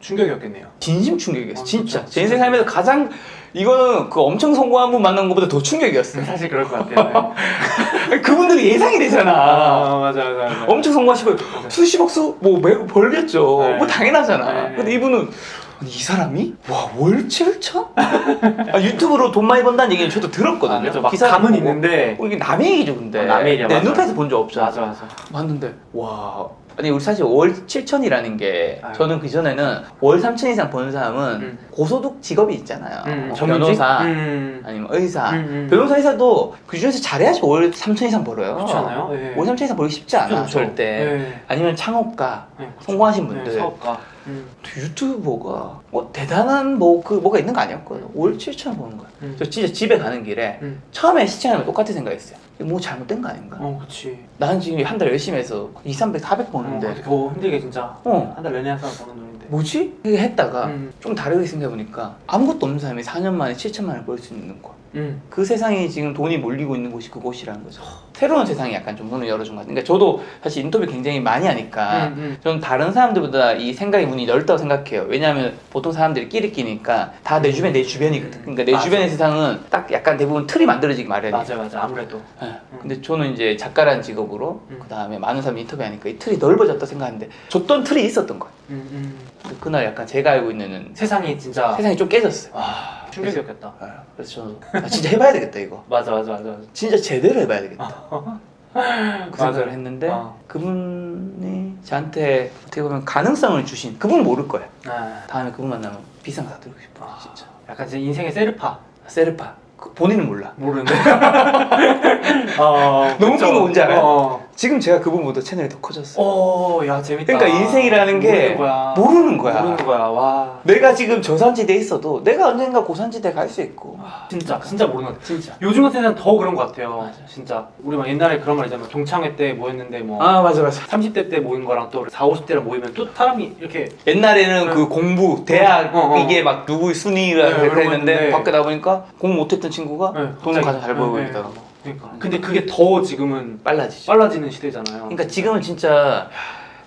S1: 충격이었겠네요.
S2: 진심 충격이었어.
S1: 아,
S2: 진짜.
S1: 그쵸.
S2: 제 인생 살면서 가장 이거는 그 엄청 성공한 분 만난 것보다 더 충격이었어요.
S1: 사실 그럴 것 같아요. 네.
S2: 그분들이 예상이 되잖아.
S1: 아, 맞아, 맞아, 맞아.
S2: 엄청 성공하시고 수십억 수뭐 매우 벌겠죠.
S1: 네.
S2: 뭐 당연하잖아.
S1: 네.
S2: 근데 이분은 아니, 이 사람이 와 월 7천? 아, 유튜브로 돈 많이 번다는 얘기는 저도 들었거든요.
S1: 아, 그죠. 막
S2: 기사를
S1: 감은
S2: 보고.
S1: 있는데.
S2: 어, 이게 남의 얘기죠, 근데.
S1: 어, 남의 얘기야,
S2: 내
S1: 맞아.
S2: 눈앞에서 본 적 없죠.
S1: 맞아, 맞아.
S2: 맞는데 와. 아니 우리 사실 월 7천이라는 게
S1: 아유.
S2: 저는 그 전에는 월 3천 이상 버는 사람은
S1: 음.
S2: 고소득 직업이 있잖아요.
S1: 음,
S2: 뭐
S1: 전문직?
S2: 변호사
S1: 음.
S2: 아니면 의사.
S1: 음, 음.
S2: 변호사 의사도 그 중에서 잘해야지 월 3천 이상 벌어요.
S1: 그렇지 않아요? 네.
S2: 월 3천 이상 벌기 쉽지 않아
S1: 그렇죠.
S2: 절대.
S1: 네.
S2: 아니면 창업가
S1: 네.
S2: 성공하신 분들
S1: 네, 사업가. 음.
S2: 유튜버가 뭐 대단한 뭐 그 뭐가 있는 거 아니었거든요. 월 7천 버는 거야.
S1: 음.
S2: 저 진짜 집에 가는 길에
S1: 음.
S2: 처음에 시청하면 똑같은 생각했어요. 뭐 잘못된 거 아닌가?
S1: 어, 그치.
S2: 나는 지금 한 달 열심히 해서 2, 300, 400 버는데
S1: 어, 더 힘들게 진짜.
S2: 어.
S1: 한 달 내내 한 사람 버는 돈인데.
S2: 뭐지? 이렇게 했다가
S1: 음.
S2: 좀 다르게 생각해보니까 아무것도 없는 사람이 4년 만에 7천만 원을 벌 수 있는 거.
S1: 음.
S2: 그 세상이 지금 돈이 몰리고 있는 곳이 그곳이라는 거죠. 새로운 세상이 약간 좀 문을 열어준 것 같아요. 그러니까 저도 사실 인터뷰 굉장히 많이 하니까
S1: 음, 음.
S2: 저는 다른 사람들보다 이 생각의 문이 넓다고 생각해요. 왜냐하면 보통 사람들이 끼리 끼니까 다 내 주변 내 주변이거든. 그러니까 내
S1: 맞아.
S2: 주변의 세상은 딱 약간 대부분 틀이 만들어지기 마련이에요.
S1: 맞아, 맞아. 아무래도.
S2: 예. 근데 저는 이제 작가라는 직업으로
S1: 음.
S2: 그 다음에 많은 사람 인터뷰하니까 이 틀이 넓어졌다 생각하는데 줬던 틀이 있었던 거예요.
S1: 음, 음.
S2: 그날 약간 제가 알고 있는
S1: 세상이 진짜.
S2: 세상이 좀 깨졌어요.
S1: 와, 충격이었겠다.
S2: 아, 그래서 저는 아, 진짜 해봐야 되겠다 이거.
S1: 맞아, 맞아, 맞아. 맞아.
S2: 진짜 제대로 해봐야 되겠다. 그 생각을. 했는데
S1: 어.
S2: 그분이 저한테 어떻게 보면 가능성을 주신 그분은 모를 거예요.
S1: 아,
S2: 다음에 그분 만나면 비싼 거 사드리고 싶어요.
S1: 아,
S2: 진짜.
S1: 약간 제 인생의 세르파.
S2: 세르파. 그 본인은 몰라.
S1: 모르는데. 어,
S2: 너무
S1: 그쵸.
S2: 뭔지 알아요?
S1: 어.
S2: 지금 제가 그분보다 채널이 더 커졌어.
S1: 어, 야, 재밌다.
S2: 그러니까 인생이라는 게
S1: 모르는 거야.
S2: 모르는 거야.
S1: 모르는 거야. 와.
S2: 내가 지금 저산지대에 있어도 내가 언젠가 고산지대 갈 수 있고.
S1: 진짜, 진짜 모르는 거.
S2: 진짜.
S1: 요즘 같은 세상 더 그런 것 같아요.
S2: 맞아.
S1: 진짜. 우리 막 옛날에 그런 말 있잖아요. 동창회 때 모였는데 뭐.
S2: 아 맞아 맞아.
S1: 30대 때 모인 거랑 또 4, 50대랑 모이면 또 사람이 이렇게
S2: 옛날에는 그 공부, 대학
S1: 어, 어.
S2: 이게 막 누구 순위가
S1: 네,
S2: 이렇게
S1: 거
S2: 했는데. 밖에 나보니까 공부 못했던 친구가
S1: 네,
S2: 돈을
S1: 갑자기.
S2: 가장 잘 벌고
S1: 네, 네.
S2: 뭐.
S1: 그러니까. 근데 그게 더 지금은
S2: 빨라지죠.
S1: 빨라지는 시대잖아요.
S2: 그러니까 지금은 진짜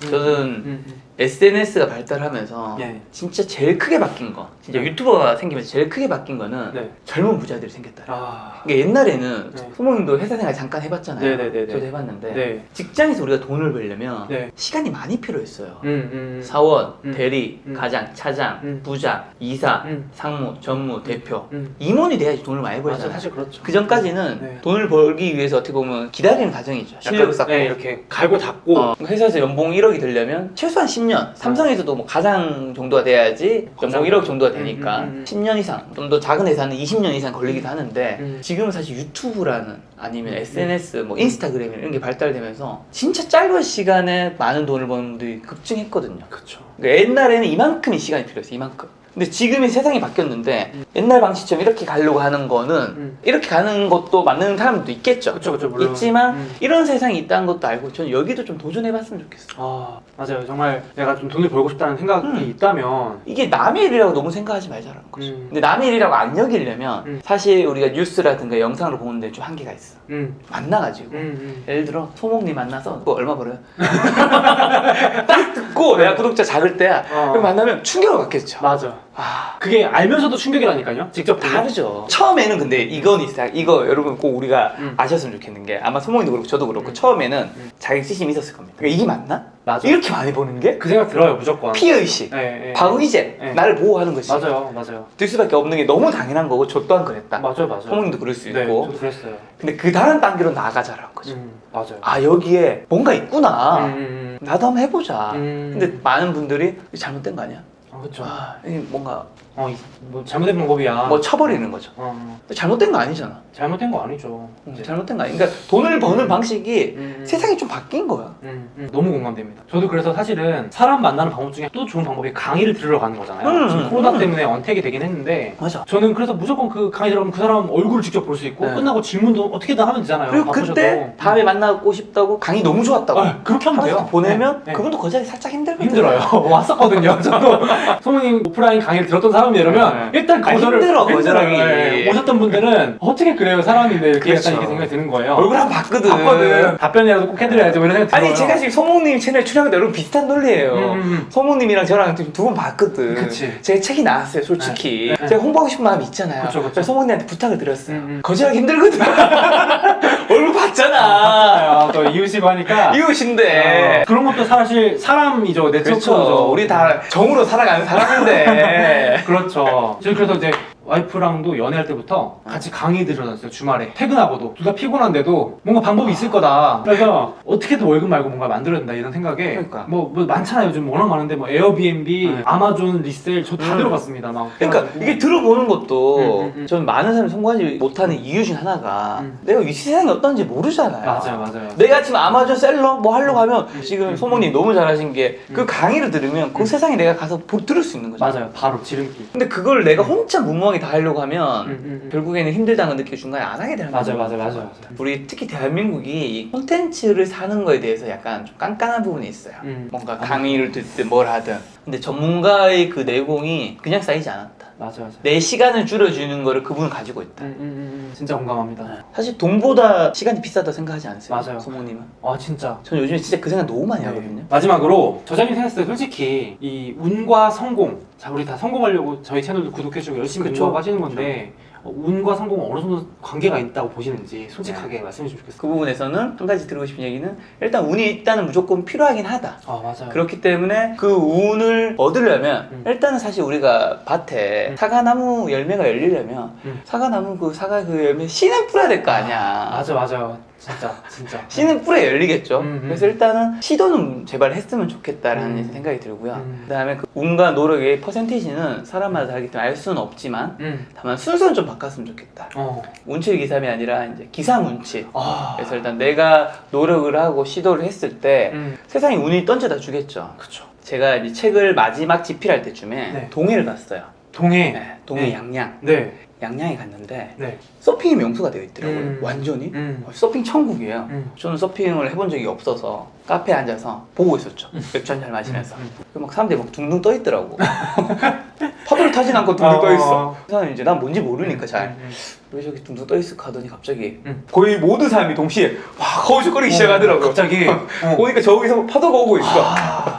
S1: 음,
S2: 저는
S1: 음, 음.
S2: SNS가 발달하면서
S1: 예.
S2: 진짜 제일 크게 바뀐 거, 진짜
S1: 네.
S2: 유튜버가 생기면서 제일 크게 바뀐 거는
S1: 네.
S2: 젊은 부자들이 생겼다.
S1: 아.
S2: 그러니까 옛날에는
S1: 네.
S2: 소모님도 회사 생활 잠깐 해봤잖아요.
S1: 네 네 네 네.
S2: 저도 해봤는데
S1: 네.
S2: 직장에서 우리가 돈을 벌려면
S1: 네.
S2: 시간이 많이 필요했어요.
S1: 음, 음.
S2: 사원,
S1: 음.
S2: 대리,
S1: 음.
S2: 과장, 차장,
S1: 음.
S2: 부장, 이사,
S1: 음.
S2: 상무, 전무, 대표
S1: 음.
S2: 임원이 돼야지 돈을 많이 벌잖아요.
S1: 사실 그렇죠.
S2: 그 전까지는
S1: 네.
S2: 돈을 벌기 위해서 어떻게 보면 기다리는 과정이죠.
S1: 약간,
S2: 쌓고.
S1: 네, 이렇게 갈고 닦고.
S2: 어, 회사에서 연봉 1억이 되려면 최소한 10년. 삼성에서도 뭐 가장 정도가 돼야지 연봉
S1: 가장.
S2: 1억 정도가 되니까
S1: 음, 음, 음.
S2: 10년 이상. 좀 더 작은 회사는 20년 이상 걸리기도 하는데
S1: 음.
S2: 지금은 사실 유튜브라는 아니면
S1: 음,
S2: SNS, 뭐 인스타그램 이런 게 발달되면서 진짜 짧은 시간에 많은 돈을 버는 분들이 급증했거든요.
S1: 그렇죠.
S2: 그러니까 옛날에는 이만큼의 시간이 필요했어요. 이만큼. 근데 지금의 세상이 바뀌었는데 옛날 방식처럼 이렇게 가려고 하는 거는
S1: 음.
S2: 이렇게 가는 것도 맞는 사람도 있겠죠.
S1: 그렇죠, 그렇죠. 물론.
S2: 있지만
S1: 음.
S2: 이런 세상이 있다는 것도 알고 저는 여기도 좀 도전해봤으면 좋겠어.
S1: 아 맞아요. 정말 내가 좀 돈을 벌고 싶다는 생각이
S2: 음.
S1: 있다면
S2: 이게 남의 일이라고 너무 생각하지 말자라는 거죠.
S1: 음.
S2: 근데 남의 일이라고 안 여기려면
S1: 음.
S2: 사실 우리가 뉴스라든가 영상으로 보는데 좀 한계가 있어.
S1: 음.
S2: 만나가지고.
S1: 음, 음.
S2: 예를 들어 소목님 만나서 그거 얼마 벌어요? 딱 듣고 내가 구독자 작을 때야
S1: 어.
S2: 그럼 만나면 충격을 받겠죠.
S1: 맞아.
S2: 아
S1: 그게 알면서도 충격이라니까요. 직접 보면.
S2: 다르죠. 처음에는 근데 이건 있어. 이거 여러분 꼭 우리가
S1: 음.
S2: 아셨으면 좋겠는 게 아마 소목님도 그렇고 저도 그렇고
S1: 음.
S2: 처음에는
S1: 음.
S2: 자격지심이 있었을 겁니다. 그러니까 이게 맞나?
S1: 맞아.
S2: 이렇게 많이 보는 게
S1: 그 생각 들어요, 무조건.
S2: 피해 의식,
S1: 네, 네.
S2: 방의제,
S1: 네.
S2: 나를 보호하는 것이
S1: 맞아요, 맞아요.
S2: 들 수밖에 없는 게 너무 당연한 거고 저 또한 그랬다.
S1: 맞아요, 맞아요.
S2: 소목님도 그럴 수
S1: 네,
S2: 있고.
S1: 저도 그랬어요.
S2: 근데 그 다른 단계로 나아가자라는 거죠.
S1: 음, 맞아요.
S2: 아 여기에 뭔가 있구나.
S1: 음, 음,
S2: 나도 한번 해보자.
S1: 음.
S2: 근데 많은 분들이 잘못된 거 아니야?
S1: 아, 그렇죠.
S2: 아, 이게 뭔가
S1: 어, 이- 뭐 잘못된 방법이야.
S2: 뭐 쳐버리는 거죠.
S1: 어, 어.
S2: 잘못된 거 아니잖아.
S1: 잘못된 거 아니죠. 이제.
S2: 잘못된 거 아니. 그러니까 돈을 버는 방식이
S1: 음, 음.
S2: 세상이 좀 바뀐 거야.
S1: 음, 음, 너무 공감됩니다. 저도 그래서 사실은 사람 만나는 방법 중에 또 좋은 방법이 강의를 들으러 가는 거잖아요.
S2: 음,
S1: 지금
S2: 음,
S1: 코로나
S2: 음.
S1: 때문에 언택이 되긴 했는데
S2: 맞아.
S1: 저는 그래서 무조건 그 강의 들어가면 그 사람 얼굴을 직접 볼 수 있고
S2: 네.
S1: 끝나고 질문도 어떻게든 하면 되잖아요.
S2: 그리고
S1: 바쁘셔도.
S2: 그때 다음에 만나고 싶다고 강의 너무 좋았다고.
S1: 아, 그렇게 하면 돼요.
S2: 하면서 보내면
S1: 네, 네.
S2: 그분도 거절이 살짝 힘들거든요.
S1: 힘들어요. 왔었거든요. 저도 소모님 오프라인 강의를 들었던 사람이라면
S2: 네.
S1: 일단
S2: 아,
S1: 거절을
S2: 힘들어. 거절하기.
S1: 네. 오셨던 분들은 어떻게 그래요 사람인데 이렇게
S2: 그렇죠.
S1: 약간 이렇게 생각이 드는 거예요.
S2: 얼굴 한번 봤거든.
S1: 봤거든. 답변이라도 꼭 해드려야지 뭐 이런 생각 들어요.
S2: 아니 제가 지금 소목님 채널 출연하는데 여러분 비슷한 논리예요.
S1: 음, 음.
S2: 소목님이랑 저랑 지금 두번 봤거든.
S1: 그치.
S2: 제가 책이 나왔어요, 솔직히.
S1: 네, 네.
S2: 제가 홍보하고 싶은 마음이 있잖아요.
S1: 그쵸, 그쵸.
S2: 그래서 소목님한테 부탁을 드렸어요.
S1: 음, 음.
S2: 거절하기 힘들거든. 얼굴 봤잖아.
S1: 아, 또 이웃이고 하니까
S2: 이웃인데.
S1: 어, 그런 것도 사실 사람이죠 네트워크죠
S2: 그렇죠. 우리 다 정으로 살아가는 사람인데.
S1: 그렇죠. 그래서 이제 와이프랑도 연애할 때부터 같이 강의 들어놨어요 주말에 퇴근하고도 둘 다 피곤한데도 뭔가 방법이 있을 거다 그래서 어떻게든 월급 말고 뭔가 만들어야 된다 이런 생각에
S2: 그러니까.
S1: 뭐, 뭐 많잖아요 요즘 워낙 많은데 뭐 에어비앤비
S2: 네.
S1: 아마존 리셀 저 다
S2: 음.
S1: 들어봤습니다 막
S2: 그러니까
S1: 그래가지고.
S2: 이게 들어보는 것도
S1: 음, 음, 음.
S2: 저는 많은 사람이 성공하지 못하는 이유 중 하나가
S1: 음.
S2: 내가 이 세상이 어떤지 모르잖아요.
S1: 맞아요 맞아요
S2: 내가 지금 아마존 셀러 뭐 하려고 하면
S1: 음,
S2: 지금
S1: 음,
S2: 소모님 너무 잘하신 게그
S1: 음.
S2: 강의를 들으면 그
S1: 음.
S2: 세상에 내가 가서 보- 들을 수 있는 거죠.
S1: 맞아요 바로 지름길
S2: 근데 그걸 내가 혼자 무모하게 다 하려고 하면
S1: 음, 음, 음.
S2: 결국에는 힘들다는 걸 느끼고 중간에 안 하게 되는 거죠.
S1: 맞아요 맞아요 맞아요
S2: 우리 특히 대한민국이 이 콘텐츠를 사는 거에 대해서 약간 좀 깐깐한 부분이 있어요.
S1: 음.
S2: 뭔가 강의를 듣든 뭘 하든. 근데 전문가의 그 내공이 그냥 쌓이지 않았다.
S1: 맞아요 맞아요
S2: 내 시간을 줄여주는 거를 그분은 가지고 있다.
S1: 음, 음, 음, 음. 진짜 공감합니다
S2: 사실 돈보다 시간이 비싸다 생각하지 않으세요?
S1: 맞아요.
S2: 소모님은?
S1: 아 진짜
S2: 저는 요즘에 진짜 그 생각 너무 많이
S1: 네.
S2: 하거든요.
S1: 마지막으로 저자님 생각했을 때 솔직히 이 운과 성공 자 우리 다 성공하려고 저희 채널도 구독해주고 열심히
S2: 그쵸.
S1: 운동하고 하시는 건데 어, 운과 성공은 어느 정도 관계가 있다고 보시는지 솔직하게
S2: 네.
S1: 말씀해 주시면 좋겠어요
S2: 그 부분에서는 한 가지 드리고 싶은 얘기는 일단 운이 일단은 무조건 필요하긴 하다.
S1: 아 맞아요
S2: 그렇기 때문에 그 운을 얻으려면
S1: 음.
S2: 일단은 사실 우리가 밭에 사과나무 열매가 열리려면
S1: 음.
S2: 사과나무 그 사과 그 열매 씨는 뿌려야 될 거 아니야.
S1: 맞아 맞아요 진짜 진짜
S2: 씨는 뿌려 열리겠죠.
S1: 음, 음.
S2: 그래서 일단은 시도는 제발 했으면 좋겠다라는
S1: 음.
S2: 생각이 들고요.
S1: 음.
S2: 그다음에 그 운과 노력의 퍼센테이지는 사람마다 다르기 때문에 알 수는 없지만
S1: 음.
S2: 다만 순서는 좀 바꿨으면 좋겠다.
S1: 어.
S2: 운칠 기삼이 아니라 이제 기삼 운칠.
S1: 아.
S2: 그래서 일단 내가 노력을 하고 시도를 했을 때
S1: 음.
S2: 세상이 운이 던져다 주겠죠.
S1: 그쵸.
S2: 제가 이 책을 마지막 집필할 때쯤에
S1: 네.
S2: 동해를 갔어요.
S1: 동해.
S2: 네, 동해
S1: 네.
S2: 양양.
S1: 네.
S2: 양양에 갔는데
S1: 네.
S2: 서핑이 명수가 되어 있더라고요.
S1: 음.
S2: 완전히.
S1: 음.
S2: 어, 서핑 천국이에요.
S1: 음.
S2: 저는 서핑을 해본 적이 없어서 카페에 앉아서 보고 있었죠. 맥주 한 잔 마시면서.
S1: 음.
S2: 그막 사람들이 막 둥둥 떠 있더라고. 파도를 타진 않고 둥둥
S1: 어,
S2: 떠 있어.
S1: 어.
S2: 그 사람이 이제 난 뭔지 모르니까 잘.
S1: 음, 음.
S2: 왜 저기 둥둥 떠 있을까 하더니 갑자기
S1: 음.
S2: 거의 모든 사람이 동시에 막 거우적거리기 시작하더라고요.
S1: 갑자기. 어.
S2: 보니까 저기서 파도가 오고 있어.
S1: 아.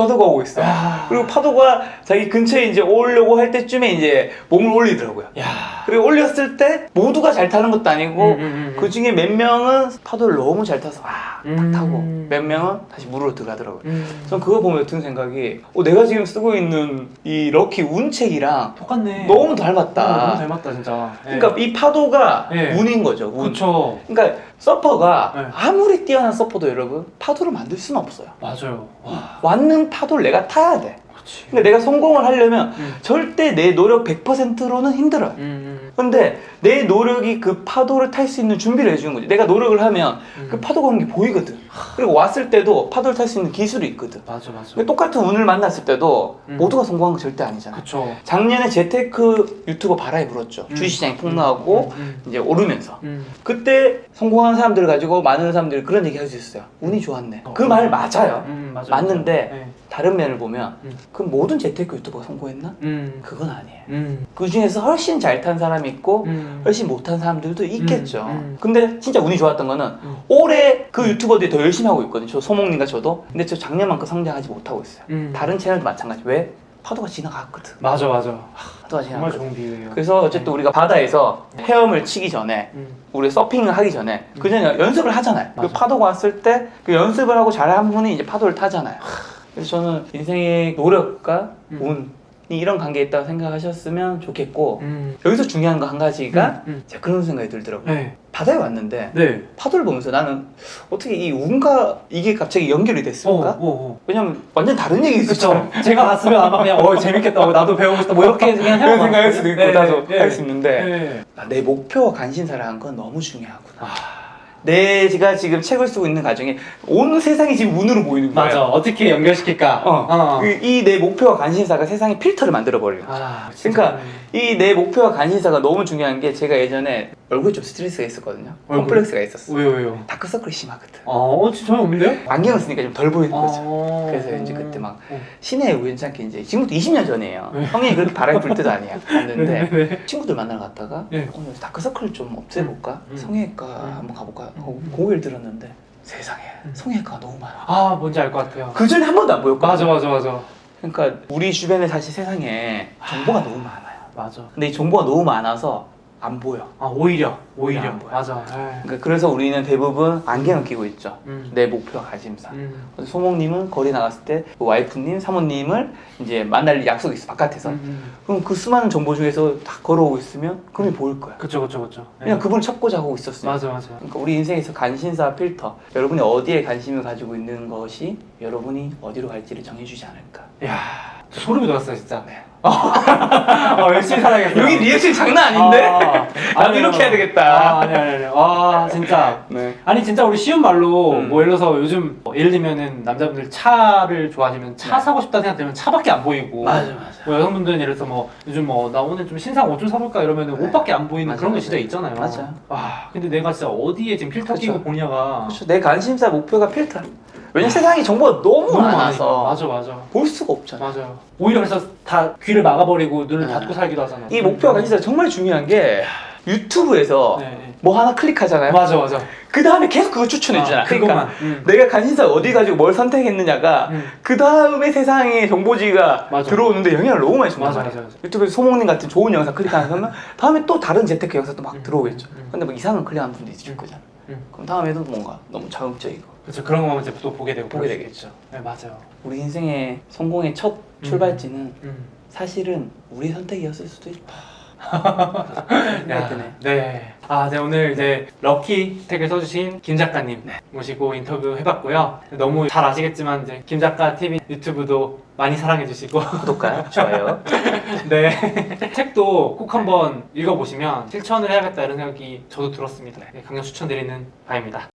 S2: 파도가 오고 있어.
S1: 야.
S2: 그리고 파도가 자기 근처에 이제 오려고 할 때쯤에 이제 몸을 올리더라고요.
S1: 야.
S2: 그리고 올렸을 때 모두가 잘 타는 것도 아니고
S1: 음, 음, 음.
S2: 그 중에 몇 명은 파도를 너무 잘 타서 막
S1: 음.
S2: 타고 몇 명은 다시 물으로 들어가더라고요.
S1: 음.
S2: 전 그거 보면 든 생각이 어, 내가 지금 쓰고 있는 이 럭키 운책이랑
S1: 똑같네.
S2: 너무
S1: 어,
S2: 닮았다.
S1: 너무 닮았다 진짜.
S2: 그러니까 이 파도가
S1: 네.
S2: 운인 거죠. 운.
S1: 그쵸.
S2: 그러니까 서퍼가
S1: 네.
S2: 아무리 뛰어난 서퍼도 여러분 파도를 만들 수는 없어요.
S1: 맞아요. 와.
S2: 왔는 파도를 내가 타야 돼.
S1: 그렇지.
S2: 그러니까 내가 성공을 하려면
S1: 음.
S2: 절대 내 노력 100%로는 힘들어요.
S1: 음.
S2: 근데 내 노력이 그 파도를 탈 수 있는 준비를 해주는 거지. 내가 노력을 하면
S1: 음.
S2: 그 파도가 오는 게 보이거든. 그리고 왔을 때도 파도를 탈 수 있는 기술이 있거든.
S1: 맞아 맞아.
S2: 근데 똑같은 운을 만났을 때도
S1: 음.
S2: 모두가 성공한 건 절대 아니잖아.
S1: 그쵸.
S2: 작년에 재테크 유튜버 바라에 불었죠.
S1: 음.
S2: 주식시장이 폭락하고
S1: 음.
S2: 이제 오르면서.
S1: 음.
S2: 그때 성공한 사람들을 가지고 많은 사람들이 그런 얘기 할 수 있어요. 운이 좋았네.
S1: 어.
S2: 그말 맞아요.
S1: 음, 맞아.
S2: 맞는데
S1: 네.
S2: 다른 면을 보면
S1: 음.
S2: 그 모든 재테크 유튜버가 성공했나?
S1: 음.
S2: 그건 아니에요.
S1: 음.
S2: 그 중에서 훨씬 잘 탄 사람이 있고
S1: 음.
S2: 훨씬 못한 사람들도 있겠죠.
S1: 음, 음.
S2: 근데 진짜 운이 좋았던 거는
S1: 음.
S2: 올해 그 유튜버들이 더 열심히 하고 있거든요. 저 소목님과 저도. 근데 저 작년만큼 성장하지 못하고 있어요.
S1: 음.
S2: 다른 채널도 마찬가지. 왜? 파도가 지나갔거든.
S1: 맞아 맞아.
S2: 파도가
S1: 정말
S2: 지나갔거든.
S1: 좋은 비유예요.
S2: 그래서 어쨌든 우리가 바다에서 헤엄을 치기 전에
S1: 음.
S2: 우리 서핑을 하기 전에 그 전에 연습을 하잖아요. 그
S1: 맞아.
S2: 파도가 왔을 때 그 연습을 하고 잘한 분이 이제 파도를 타잖아요. 그래서 저는 인생의 노력과
S1: 음.
S2: 운이 이런 관계에 있다고 생각하셨으면 좋겠고
S1: 음.
S2: 여기서 중요한 거 한 가지가
S1: 음.
S2: 제가 그런 생각이 들더라고요.
S1: 네.
S2: 바다에 왔는데
S1: 네.
S2: 파도를 보면서 나는 어떻게 이 운과 이게 갑자기 연결이
S1: 어,
S2: 됐을까?
S1: 어, 어.
S2: 왜냐면 완전 다른 얘기 있었잖아요.
S1: 그쵸. 제가 봤으면 아마 그냥 어 재밌겠다. 어, 나도 배우고 싶다. 뭐 이렇게 그냥
S2: 그런. 생각할 수도 있고 나도 할수 있는데
S1: 네.
S2: 아, 내 목표와 관심사를 한 건 너무 중요하구나.
S1: 아,
S2: 내가 지금 책을 쓰고 있는 과정에 온 세상이 지금 운으로 보이는 거예요.
S1: 맞아. 어떻게 연결시킬까?
S2: 어. 이내 목표와 관심사가 세상의 필터를 만들어 버려요.
S1: 아,
S2: 그러니까 이 내 목표와 관심사가 너무 중요한 게 제가 예전에 얼굴에 좀 스트레스가 있었거든요.
S1: 얼굴?
S2: 컴플렉스가 있었어.
S1: 왜요 왜요?
S2: 다크서클이 심하거든.
S1: 어, 진짜 전혀 없는데요?
S2: 안경을 쓰니까 좀 덜 보이는 거죠.
S1: 어.
S2: 그래서 이제 그때 막
S1: 어.
S2: 시내에 우연찮게 이제 지금부터 20년 전이에요.
S1: 네.
S2: 성인이 그렇게 바람이 불 때도 아니야. 갔는데
S1: 네, 네.
S2: 친구들 만나러 갔다가
S1: 네.
S2: 오늘 다크서클 좀 없애볼까?
S1: 음.
S2: 성형외과
S1: 음.
S2: 한번 가볼까? 하고
S1: 음.
S2: 고개를 들었는데 세상에
S1: 음.
S2: 성형외과가 너무 많아.
S1: 아, 뭔지 알 것 같아요.
S2: 그 전에 한 번도 안 보였거든.
S1: 맞아 맞아 맞아.
S2: 그러니까 우리 주변에 사실 세상에 정보가 너무 많아요.
S1: 맞아.
S2: 근데 이 정보가 너무 많아서 안 보여.
S1: 아, 오히려 오히려.
S2: 안 보여.
S1: 맞아. 네.
S2: 그러니까 그래서 우리는 대부분 안경을 끼고 있죠.
S1: 음.
S2: 내 목표와 관심사.
S1: 음.
S2: 그래서 소목님은 거리 나갔을 때그 와이프님, 사모님을 이제 만날 약속이 있어 바깥에서.
S1: 음.
S2: 그럼 그 수많은 정보 중에서 다 걸어오고 있으면 그럼이 보일 거야.
S1: 그쵸 그쵸 그쵸. 네.
S2: 그냥 그분을 찾고자 하고 있었으니까.
S1: 맞아 맞아.
S2: 그러니까 우리 인생에서 관심사 필터. 여러분이 어디에 관심을 가지고 있는 것이 여러분이 어디로 갈지를 정해주지 않을까.
S1: 야, 저 소름이 돋았어요 진짜. 아, 열심히 살아야겠어요.
S2: 여기 리액션 장난 아닌데?
S1: 아,
S2: 나도
S1: 아니요.
S2: 이렇게 해야 되겠다.
S1: 아, 아니 아니 아니. 아, 진짜.
S2: 네.
S1: 아니 진짜 우리 쉬운 말로
S2: 음.
S1: 뭐 예를 들어서 요즘 뭐 예를 들면은 남자분들 차를 좋아하시면 차
S2: 네.
S1: 사고 싶다 생각되면 차밖에 안 보이고
S2: 맞아, 맞아.
S1: 뭐 여성분들은 예를 들어서 뭐 요즘 뭐 나 오늘 좀 신상 옷 좀 사볼까 이러면은
S2: 네.
S1: 옷밖에 안 보이는
S2: 맞아,
S1: 그런 게
S2: 맞아.
S1: 진짜 있잖아요.
S2: 맞아.
S1: 와 근데 내가 진짜 어디에 지금 필터
S2: 그쵸.
S1: 끼고 보냐가
S2: 그렇죠. 내 관심사 목표가 필터. 왜냐면 세상에 정보가 너무,
S1: 너무
S2: 많아서.
S1: 맞아 맞아.
S2: 볼 수가 없잖아.
S1: 맞아요. 오히려 그래서 다 귀를 막아버리고 눈을
S2: 네.
S1: 닫고 살기도 하잖아.
S2: 이 목표와 관심사 정말 중요한 게 유튜브에서
S1: 네, 네.
S2: 뭐 하나 클릭하잖아요.
S1: 맞아 맞아.
S2: 그 다음에 계속 그거 추천해 주잖아.
S1: 아,
S2: 그러니까
S1: 그것만. 음.
S2: 내가 관심사 어디 가지고 뭘 선택했느냐가
S1: 음.
S2: 그 다음에 세상에 정보지가
S1: 맞아.
S2: 들어오는데 영향을 너무 많이 준단
S1: 맞아
S2: 말이야.
S1: 맞아 맞아.
S2: 유튜브에서 소목님 같은 좋은 영상 클릭하면 다음에 또 다른 재테크 영상도 막
S1: 음,
S2: 들어오겠죠.
S1: 음, 음.
S2: 근데 뭐 이상한 클릭하는 분도 있을
S1: 음.
S2: 거잖아.
S1: 음.
S2: 그럼 다음에도 뭔가 너무 자극적이고
S1: 그렇죠. 그런 거만 이제 또 보게 되고
S2: 보게
S1: 그럴 수
S2: 되겠죠.
S1: 있죠. 네 맞아요.
S2: 우리 인생의 성공의 첫 출발지는
S1: 음.
S2: 사실은 우리 선택이었을 수도 있다.
S1: 야,
S2: 드네.
S1: 네. 아, 네, 오늘 이제 럭키 택을 써주신 김 작가님
S2: 네.
S1: 모시고 인터뷰 해봤고요. 너무 잘 아시겠지만 이제 김 작가 TV 유튜브도 많이 사랑해주시고,
S2: 구독과 좋아요.
S1: 네. 책도 꼭 한번 읽어보시면 실천을 해야겠다 이런 생각이 저도 들었습니다. 네, 강력 추천드리는 바입니다.